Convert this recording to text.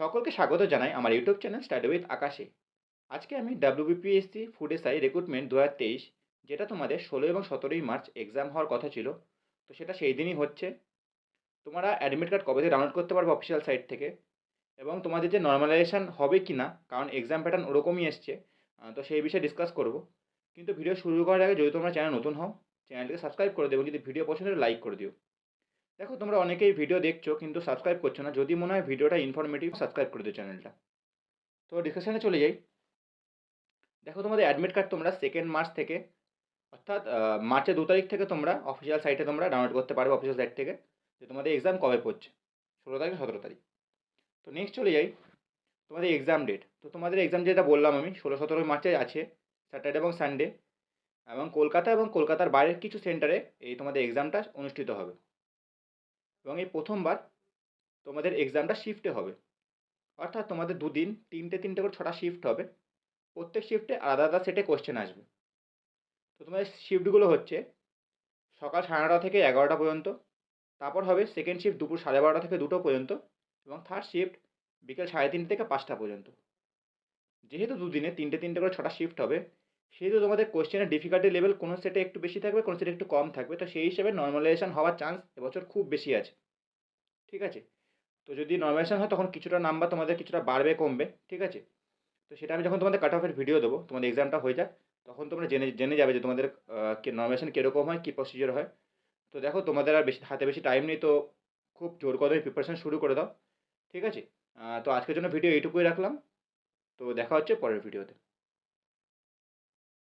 সকলকে স্বাগত জানাই আমার ইউটিউব চ্যানেল স্টাডি উইথ আকাশে আজকে আমি ডাব্লিউবিপিএসসি ফুড এসআই রিক্রুটমেন্ট দু হাজার তেইশ, যেটা তোমাদের ষোলো এবং সতেরোই মার্চ এক্সাম হওয়ার কথা ছিল, তো সেটা সেই দিনই হচ্ছে। তোমরা অ্যাডমিট কার্ড কবে ডাউনলোড করতে পারবে অফিসিয়াল সাইট থেকে? এবং তোমাদের যে নর্মালাইজেশন হবে কি না কারণ এক্সাম প্যাটার্ন ওরকমই এসছে তো সেই বিষয়ে ডিসকাস করব। কিন্তু ভিডিও শুরু করার আগে যদি তোমরা চ্যানেল নতুন হও চ্যানেলটিকে সাবস্ক্রাইব করে দেবো যদি ভিডিও পছন্দ লাইক করে দিও। দেখো, তোমরা অনেকেই ভিডিও দেখছ কিন্তু সাবস্ক্রাইব করছ না। যদি মনে হয় ভিডিওটা ইনফরমেটিভ সাবস্ক্রাইব করে দিও চ্যানেলটা তো ডিসকাশনে চলে যাই। দেখো, তোমাদের অ্যাডমিট কার্ড তোমরা সেকেন্ড মার্চ থেকে, অর্থাৎ মার্চের দু তারিখ থেকে তোমরা অফিসিয়াল সাইটে তোমরা ডাউনলোড করতে পারবে অফিসিয়াল সাইট থেকে যে তোমাদের এক্সাম কবে পড়ছে, ষোলো তারিখ সতেরো তারিখ। তো নেক্সট চলে যাই, তোমাদের এক্সাম ডেট তো তোমাদের এক্সাম যেটা বললাম আমি, ষোলো সতেরোই মার্চে আছে স্যাটারডে এবং সানডে এবং কলকাতা এবং কলকাতার বাইরের কিছু সেন্টারে এই তোমাদের এক্সামটা অনুষ্ঠিত হবে। এবং এই প্রথমবার তোমাদের এক্সামটা শিফটে হবে। অর্থাৎ তোমাদের দুদিন, তিনটে তিনটে করে ছটা শিফট হবে। প্রত্যেক শিফটে আলাদা আলাদা সেটে কোশ্চেন আসবে। তো তোমাদের শিফটগুলো হচ্ছে সকাল সাড়ে নটা থেকে এগারোটা পর্যন্ত, তারপর হবে সেকেন্ড শিফট দুপুর সাড়ে বারোটা থেকে দুটো পর্যন্ত, এবং থার্ড শিফট বিকেল সাড়ে তিনটে থেকে পাঁচটা পর্যন্ত। যেহেতু দুদিনে তিনটে তিনটে করে ছটা শিফট হবে সেহেতু তোমাদের কোশ্চেনের ডিফিকাল্টি লেভেল কোনো সেটে একটু বেশি থাকবে, কোনো সেটে একটু কম থাকবে। তো সেই হিসেবে নর্মালাইজেশন হওয়ার চান্স এবছর খুব বেশি আছে। ঠিক আছে? তো যদি নর্মালাইজেশন হয়, তখন কিছুটা নাম্বার তোমাদের কিছুটা বাড়বে, কমবে। ঠিক আছে? তো সেটা আমি যখন তোমাদের কাট অফের ভিডিও দেবো, তোমাদের এক্সামটা হয়ে যাক, তখন তোমরা জেনে জেনে যাবে যে তোমাদের নর্মালাইজেশন কীরকম হয়, কী প্রসিজার হয়। তো দেখো, তোমাদের আর বেশি, হাতে বেশি টাইম নেই, তো খুব জোর কদমে প্রিপারেশান শুরু করে দাও। ঠিক আছে? তো আজকের জন্য ভিডিও এইটুকুই রাখলাম। তো দেখা হচ্ছে পরের ভিডিওতে